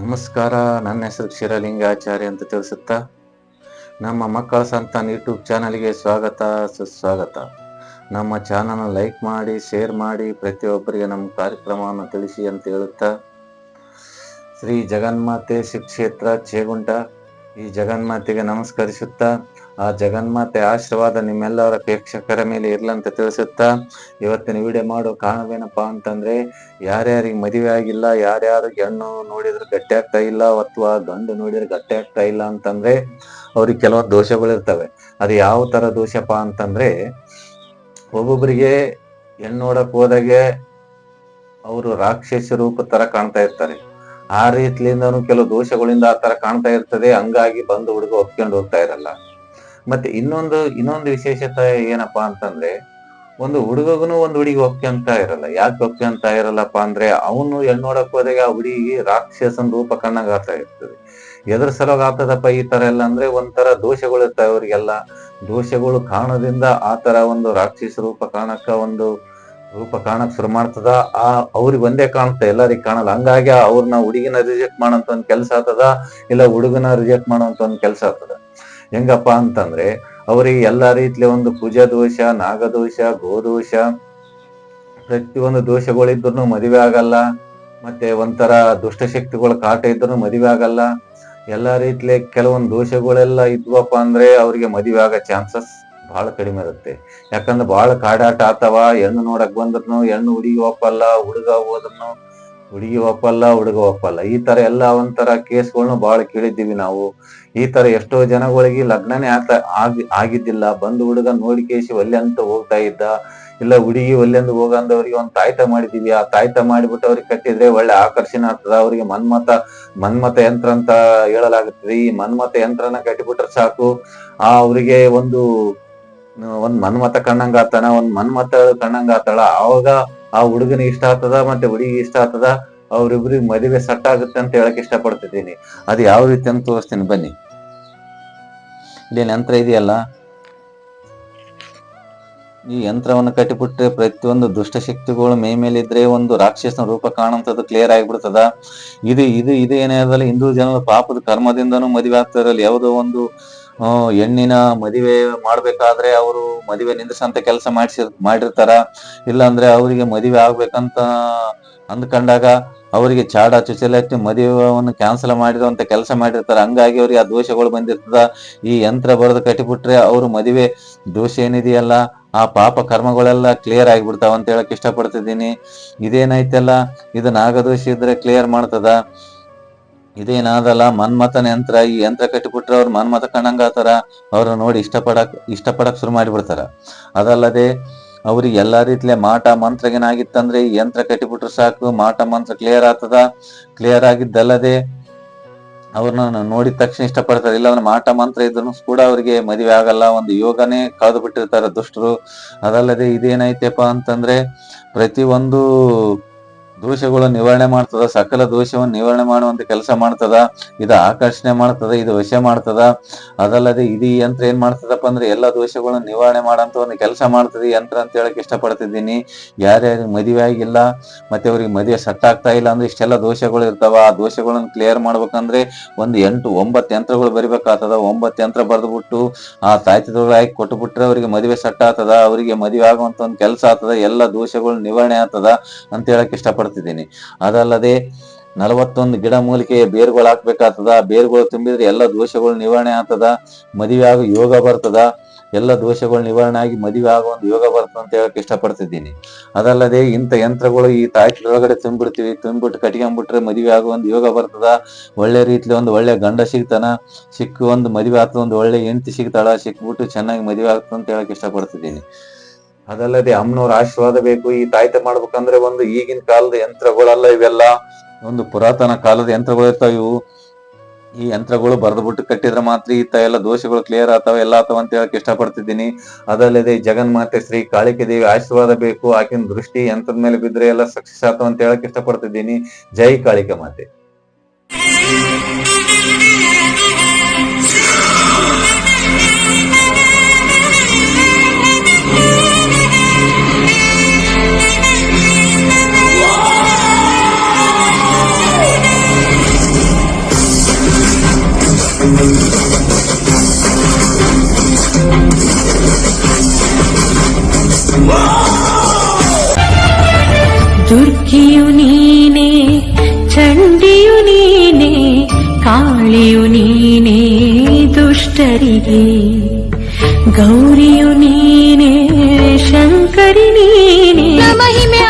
ನಮಸ್ಕಾರ. ನನ್ನ ಹೆಸರು ಕ್ಷೀರಲಿಂಗಾಚಾರ್ಯ ಅಂತ ತಿಳಿಸುತ್ತಾ, ನಮ್ಮ ಮಕ್ಕಳ ಸಂತಾನ ಯೂಟ್ಯೂಬ್ ಚಾನಲ್ಗೆ ಸ್ವಾಗತ, ಸುಸ್ವಾಗತ. ನಮ್ಮ ಚಾನಲ್ನ ಲೈಕ್ ಮಾಡಿ, ಶೇರ್ ಮಾಡಿ, ಪ್ರತಿಯೊಬ್ಬರಿಗೆ ನಮ್ಮ ಕಾರ್ಯಕ್ರಮವನ್ನು ತಿಳಿಸಿ ಅಂತ ಹೇಳುತ್ತಾ, ಶ್ರೀ ಜಗನ್ಮಾತೆ ಶಿಕ್ಷೇತ್ರ ಚೇಗುಂಟ ಈ ಜಗನ್ಮಾತೆಗೆ ನಮಸ್ಕರಿಸುತ್ತಾ ಆ ಜಗನ್ಮಾತೆ ಆಶೀರ್ವಾದ ನಿಮ್ಮೆಲ್ಲರ ಪ್ರೇಕ್ಷಕರ ಮೇಲೆ ಇರ್ಲಂತ ತಿಳಿಸುತ್ತಾ ಇವತ್ತಿನ ವಿಡಿಯೋ ಮಾಡೋ ಕಾರಣವೇನಪ್ಪ ಅಂತಂದ್ರೆ, ಯಾರ್ಯಾರಿಗೆ ಮದುವೆ ಆಗಿಲ್ಲ, ಯಾರ್ಯಾರು ಹೆಣ್ಣು ನೋಡಿದ್ರೆ ಗಟ್ಟಿ ಆಗ್ತಾ ಇಲ್ಲ ಅಥವಾ ಗಂಡು ನೋಡಿದ್ರೆ ಗಟ್ಟಿ ಆಗ್ತಾ ಇಲ್ಲ ಅಂತಂದ್ರೆ, ಅವ್ರಿಗೆ ಕೆಲವೊಂದು ದೋಷಗಳು ಇರ್ತವೆ. ಅದು ಯಾವ ತರ ದೋಷಪ್ಪ ಅಂತಂದ್ರೆ ಒಬ್ಬೊಬ್ಬರಿಗೆ ಹೆಣ್ಣು ನೋಡಕ್ ಹೋದಾಗೆ ಅವರು ರಾಕ್ಷಸ ರೂಪ ತರ ಕಾಣ್ತಾ ಇರ್ತಾರೆ. ಆ ರೀತಿಯಿಂದನೂ ಕೆಲವು ದೋಷಗಳಿಂದ ಆ ತರ ಕಾಣ್ತಾ ಇರ್ತದೆ, ಹಂಗಾಗಿ ಬಂದು ಹುಡುಗ ಒಪ್ಕೊಂಡು ಹೋಗ್ತಾ ಇರಲ್ಲ. ಮತ್ತೆ ಇನ್ನೊಂದು ಇನ್ನೊಂದು ವಿಶೇಷತೆ ಏನಪ್ಪಾ ಅಂತಂದ್ರೆ, ಒಂದು ಹುಡುಗಗೂ ಒಂದು ಹುಡುಗಿ ಒಪ್ಕೊಂತ ಇರಲ್ಲ. ಯಾಕೆ ಅಂತ ಇರಲ್ಲಪ್ಪ ಅಂದ್ರೆ, ಅವನು ಎಲ್ಲಿ ನೋಡಕ್ ಹೋದಾಗ ಆ ಹುಡುಗಿ ರಾಕ್ಷಸನ್ ರೂಪ ಕಣ್ಣಾಗ ಆಗ್ತಾ ಇರ್ತದೆ. ಎದ್ರ ಸಲುವಾಗಿ ಆಗ್ತದಪ್ಪ ಈ ತರ ಎಲ್ಲ ಅಂದ್ರೆ ಒಂಥರ ದೋಷಗಳು ಇರ್ತಾವೆ ಅವ್ರಿಗೆಲ್ಲ. ದೋಷಗಳು ಕಾರಣದಿಂದ ಆ ತರ ಒಂದು ರಾಕ್ಷಸ ರೂಪ ಕಾಣಕ್ಕ ಒಂದು ರೂಪ ಕಾಣಕ್ ಶುರು ಮಾಡ್ತದ. ಆ ಅವ್ರಿಗೆ ಒಂದೇ ಕಾಣುತ್ತೆ ಎಲ್ಲರಿಗೆ ಕಾಣಲ್ಲ. ಹಂಗಾಗಿ ಅವ್ರನ್ನ ಹುಡುಗಿನ ರಿಜೆಕ್ಟ್ ಮಾಡೋಂತ ಒಂದ್ ಕೆಲಸ ಆಗ್ತದ, ಇಲ್ಲ ಹುಡುಗನ ರಿಜೆಕ್ಟ್ ಮಾಡೋಂತ ಒಂದ್ ಕೆಲಸ ಆಗ್ತದ. ಹೆಂಗಪ್ಪ ಅಂತಂದ್ರೆ, ಅವರಿಗೆ ಎಲ್ಲಾ ರೀತಿಯ ಒಂದು ಕುಜ ದೋಷ ನಾಗದೋಷ ಗೋದೋಷ ಪ್ರತಿಯೊಂದು ದೋಷಗಳಿದ್ರು ಮದುವೆ ಆಗಲ್ಲ, ಮತ್ತೆ ಒಂಥರ ದುಷ್ಟಶಕ್ತಿಗಳ ಕಾಟ ಇದ್ರು ಮದುವೆ ಆಗಲ್ಲ. ಎಲ್ಲಾ ರೀತಿಲೆ ಕೆಲವೊಂದು ದೋಷಗಳೆಲ್ಲ ಇದ್ವಪ್ಪ ಅಂದ್ರೆ ಅವ್ರಿಗೆ ಮದುವೆ ಆಗೋ ಚಾನ್ಸಸ್ ಬಹಳ ಕಡಿಮೆ ಇರುತ್ತೆ. ಯಾಕಂದ್ರೆ ಬಹಳ ಕಾಡಾಟ ಆತವ ಹೆಣ್ಣು ನೋಡಕ್ ಬಂದ್ರು ಹೆಣ್ಣು ಹುಡುಗಿ ಒಪ್ಪಲ್ಲ, ಹುಡುಗ ಹೋದ್ನು ಹುಡುಗಿ ಒಪ್ಪಲ್ಲ, ಹುಡುಗ ಒಪ್ಪಲ್ಲ. ಈ ತರ ಎಲ್ಲ ಒಂಥರ ಕೇಸ್ಗಳನ್ನ ಬಹಳ ಕೇಳಿದ್ದೀವಿ ನಾವು. ಈ ತರ ಎಷ್ಟೋ ಜನಗಳಿಗೆ ಲಗ್ನನೇ ಆಗ್ತಾ ಆಗಿ, ಆಗಿದ್ದಿಲ್ಲ. ಬಂದು ಹುಡುಗ ನೋಡಿ ಕೇಸಿ ಒಲ್ಲೆ ಅಂತ ಹೋಗ್ತಾ ಇದ್ದ. ಇಲ್ಲ ಹುಡುಗಿ ಒಲ್ಲೆಂದು ಹೋಗಂದವ್ರಿಗೆ ಒಂದ್ ತಾಯ್ತ ಮಾಡಿದೀವಿ ಆ ತಾಯ್ತ ಮಾಡಿಬಿಟ್ಟು ಅವ್ರಿಗೆ ಕಟ್ಟಿದ್ರೆ ಒಳ್ಳೆ ಆಕರ್ಷಣೆ ಆಗ್ತದ. ಅವ್ರಿಗೆ ಮನ್ಮತ ಮನ್ಮತ ಯಂತ್ರ ಅಂತ ಹೇಳಲಾಗುತ್ತದೆ. ಈ ಮನ್ಮತ ಯಂತ್ರನ ಕಟ್ಟಿಬಿಟ್ರೆ ಸಾಕು. ಆ ಅವ್ರಿಗೆ ಒಂದು, ಒಂದ್ ಮನ್ಮತ ಕಣ್ಣಂಗ ಆತಾನ ಒಂದ್ ಮನ್ಮತ ಕಣ್ಣಂಗ ಆತಾಳ ಅವಾಗ ಆ ಹುಡುಗನಿಗೆ ಇಷ್ಟ ಆಗ್ತದ, ಮತ್ತೆ ಹುಡುಗಿ ಇಷ್ಟ ಆಗ್ತದ ಅವ್ರಿಬ್ರಿಗೆ ಮದುವೆ ಸಟ್ ಆಗುತ್ತೆ ಅಂತ ಹೇಳಕ್ ಇಷ್ಟಪಡ್ತಿದ್ದೀನಿ. ಅದು ಯಾವ ರೀತಿ ಅಂತ ತೋರಿಸ್ತೀನಿ, ಬನ್ನಿ. ಇಲ್ಲಿ ಯಂತ್ರ ಇದೆಯಲ್ಲ? ಈ ಯಂತ್ರವನ್ನು ಕಟ್ಟಿಬಿಟ್ರೆ ಪ್ರತಿಯೊಂದು ದುಷ್ಟಶಕ್ತಿಗಳು ಶಕ್ತಿಗಳು ಮೇಲೆ ಇದ್ರೆ ಒಂದು ರಾಕ್ಷಸನ ರೂಪ ಕಾಣುವಂಥದ್ದು ಕ್ಲಿಯರ್ ಆಗಿಬಿಡ್ತದ. ಇದು ಇದು ಇದು ಏನಾದಲ್ಲ ಹಿಂದೂ ಜನರ ಪಾಪದ ಕರ್ಮದಿಂದನೂ ಮದುವೆ ಆಗ್ತಾ ಇರಲ್ಲ. ಯಾವುದೋ ಒಂದು ಹೆಣ್ಣಿನ ಮದುವೆ ಮಾಡ್ಬೇಕಾದ್ರೆ ಅವರು ಮದುವೆ ನಿಂದ್ರಿಸಂತ ಕೆಲಸ ಮಾಡಿಸಿ, ಮಾಡಿರ್ತಾರ. ಇಲ್ಲ ಅಂದ್ರೆ ಅವರಿಗೆ ಮದುವೆ ಆಗ್ಬೇಕಂತ ಅಂದ್ಕೊಂಡಾಗ ಅವರಿಗೆ ಚಾಡ ಚುಚಲತ್ತಿ ಮದುವೆಯನ್ನು ಕ್ಯಾನ್ಸಲ್ ಮಾಡಿರುವಂತ ಕೆಲಸ ಮಾಡಿರ್ತಾರ. ಹಂಗಾಗಿ ಅವ್ರಿಗೆ ಆ ದೋಷಗಳು ಬಂದಿರ್ತದ. ಈ ಯಂತ್ರ ಬರೆದು ಕಟ್ಟಿಬಿಟ್ರೆ ಅವ್ರ ಮದುವೆ ದೋಷ ಏನಿದೆಯಲ್ಲ, ಆ ಪಾಪ ಕರ್ಮಗಳೆಲ್ಲ ಕ್ಲಿಯರ್ ಆಗಿಬಿಡ್ತಾವ ಅಂತ ಹೇಳಕ್ ಇಷ್ಟಪಡ್ತಿದ್ದೀನಿ. ಇದೇನೈತಲ್ಲ, ಇದು ನಾಗದೋಷ ಇದ್ರೆ ಕ್ಲಿಯರ್ ಮಾಡ್ತದ. ಇದೇನಾದಲ್ಲ ಮನ್ಮಥನ ಯಂತ್ರ, ಈ ಯಂತ್ರ ಕಟ್ಟಿಬಿಟ್ರೆ ಅವ್ರು ಮನ್ಮಥ ಆತರ ಅವ್ರ ನೋಡಿ ಇಷ್ಟಪಡಕ್ ಇಷ್ಟಪಡಕ್ ಶುರು ಮಾಡಿಬಿಡ್ತಾರ. ಅದಲ್ಲದೆ, ಅವ್ರಿಗೆ ಎಲ್ಲಾ ರೀತಿಯ ಮಾಟ ಮಂತ್ರಗೇನಾಗಿತ್ತಂದ್ರೆ, ಈ ಯಂತ್ರ ಕಟ್ಟಿಬಿಟ್ರೆ ಸಾಕು, ಮಾಟ ಮಂತ್ರ ಕ್ಲಿಯರ್ ಆಗ್ತದ. ಕ್ಲಿಯರ್ ಆಗಿದ್ದಲ್ಲದೆ, ಅವ್ರನ್ನ ನೋಡಿದ ತಕ್ಷಣ ಇಷ್ಟಪಡ್ತಾರೆ. ಇಲ್ಲ ಅಂದ್ರೆ ಮಾಟ ಮಂತ್ರ ಇದ್ರು ಕೂಡ ಅವ್ರಿಗೆ ಮದುವೆ ಆಗಲ್ಲ, ಒಂದು ಯೋಗನೇ ಕಳೆದು ಬಿಟ್ಟಿರ್ತಾರೆ ದುಷ್ಟರು. ಅದಲ್ಲದೆ ಇದೇನೈತೆಪ್ಪ ಅಂತಂದ್ರೆ, ಪ್ರತಿಯೊಂದು ದೋಷಗಳು ನಿವಾರಣೆ ಮಾಡ್ತದ, ಸಕಲ ದೋಷವನ್ನು ನಿವಾರಣೆ ಮಾಡುವಂತ ಕೆಲಸ ಮಾಡ್ತದ, ಇದು ಆಕರ್ಷಣೆ ಮಾಡ್ತದ, ಇದು ವಶ ಮಾಡ್ತದ. ಅದಲ್ಲದೆ ಇದು ಈ ಯಂತ್ರ ಏನ್ ಮಾಡ್ತದಪ್ಪ ಅಂದ್ರೆ ಎಲ್ಲಾ ದೋಷಗಳನ್ನು ನಿವಾರಣೆ ಮಾಡಂತ ಒಂದು ಕೆಲಸ ಮಾಡ್ತದೆ ಯಂತ್ರ ಅಂತ ಹೇಳಕ್ ಇಷ್ಟಪಡ್ತಿದ್ದೀನಿ. ಯಾರ್ಯಾರಿಗೆ ಮದುವೆ ಆಗಿಲ್ಲ, ಮತ್ತೆ ಅವ್ರಿಗೆ ಮದುವೆ ಸೆಟ್ ಆಗ್ತಾ ಇಲ್ಲ ಅಂದ್ರೆ ಇಷ್ಟೆಲ್ಲ ದೋಷಗಳು ಇರ್ತಾವ. ಆ ದೋಷಗಳನ್ನು ಕ್ಲಿಯರ್ ಮಾಡ್ಬೇಕಂದ್ರೆ ಒಂದು ಎಂಟು, ಒಂಬತ್ತು ಯಂತ್ರಗಳು ಬರಿಬೇಕಾಗ್ತದ. ಒಂಬತ್ತು ಯಂತ್ರ ಬರೆದ್ಬಿಟ್ಟು ಆ ತಾಯ್ತದೊಳಗೆ ಹಾಕಿ ಕೊಟ್ಬಿಟ್ರೆ ಅವ್ರಿಗೆ ಮದುವೆ ಸೆಟ್ ಆಗ್ತದ. ಅವರಿಗೆ ಮದುವೆ ಆಗುವಂತ ಒಂದು ಕೆಲಸ ಆಗ್ತದ. ಎಲ್ಲ ದೋಷಗಳು ನಿವಾರಣೆ ಆಗ್ತದ ಅಂತ ಹೇಳಕ್ ಇಷ್ಟಪಡ್ತಿದ್ದೀನಿ ಅದಲ್ಲದೆ ನಲವತ್ತೊಂದು ಗಿಡ ಮೂಲಿಕೆ ಬೇರುಗಳು ಹಾಕ್ಬೇಕಾಗ್ತದ, ಬೇರುಗಳು ತುಂಬಿದ್ರೆ ಎಲ್ಲ ದೋಷಗಳು ನಿವಾರಣೆ ಆಗ್ತದ, ಮದುವೆ ಆಗೋ ಯೋಗ ಬರ್ತದ, ಎಲ್ಲ ದೋಷಗಳು ನಿವಾರಣೆ ಆಗಿ ಮದುವೆ ಆಗೋ ಒಂದು ಯೋಗ ಬರ್ತದೆ ಅಂತ ಹೇಳಕ್ ಇಷ್ಟಪಡ್ತಿದ್ದೀನಿ. ಅದಲ್ಲದೆ ಇಂಥ ಯಂತ್ರಗಳು ಈ ಒಳಗಡೆ ತುಂಬಿಡ್ತೀವಿ, ತುಂಬಿಟ್ಟು ಕಟ್ಕೊಂಡ್ಬಿಟ್ರೆ ಮದುವೆ ಆಗೋ ಒಂದು ಯೋಗ ಬರ್ತದ, ಒಳ್ಳೆ ರೀತಿಲಿ ಒಂದು ಒಳ್ಳೆ ಗಂಡ ಸಿಗ್ತಾನ ಸಿಕ್ಕು ಒಂದು ಮದುವೆ ಆಗ್ತದ, ಒಂದು ಒಳ್ಳೆ ಹೆಂಡತಿ ಸಿಗ್ತಾಳ, ಸಿಕ್ಬಿಟ್ಟು ಚೆನ್ನಾಗಿ ಮದುವೆ ಆಗ್ತದೆ ಅಂತ ಹೇಳಕ್ ಇಷ್ಟಪಡ್ತಿದ್ದೀನಿ. ಅದಲ್ಲದೆ ಅಮ್ಮನವ್ರ ಆಶೀರ್ವಾದ ಬೇಕು, ಈ ತಾಯ್ತ ಮಾಡ್ಬೇಕಂದ್ರೆ ಒಂದು ಈಗಿನ ಕಾಲದ ಯಂತ್ರಗಳಲ್ಲ ಇವೆಲ್ಲ, ಒಂದು ಪುರಾತನ ಕಾಲದ ಯಂತ್ರಗಳು ಇರ್ತಾವ ಇವು. ಈ ಯಂತ್ರಗಳು ಬರೆದ್ಬಿಟ್ಟು ಕಟ್ಟಿದ್ರೆ ಮಾತ್ರ ಈ ತ ಎಲ್ಲ ದೋಷಗಳು ಕ್ಲಿಯರ್ ಆತಾವ ಎಲ್ಲ ಆತಾವ ಅಂತ ಹೇಳಕ್ ಇಷ್ಟಪಡ್ತಿದ್ದೀನಿ. ಅದಲ್ಲದೆ ಜಗನ್ಮಾತೆ ಶ್ರೀ ಕಾಳಿಕೆ ದೇವಿ ಆಶೀರ್ವಾದ ಬೇಕು, ಆಕಿನ ದೃಷ್ಟಿ ಯಂತ್ರದ ಮೇಲೆ ಬಿದ್ರೆ ಎಲ್ಲ ಸಕ್ಸಸ್ ಆತಾವ ಅಂತ ಹೇಳಕ್ ಇಷ್ಟಪಡ್ತಿದ್ದೀನಿ. ಜೈ ಕಾಳಿಕೆ ಮಾತೆ. ದುರ್ಗಿಯು ನೀನೆ ಚಂಡಿಯು ನೀನೆ ಕಾಳಿಯು ನೀನೆ ದುಷ್ಟರಿಗೆ. ಗೌರಿಯು ನೀನೆ ಶಂಕರಿ ನೀನೆ. ಮಹಿಮೆ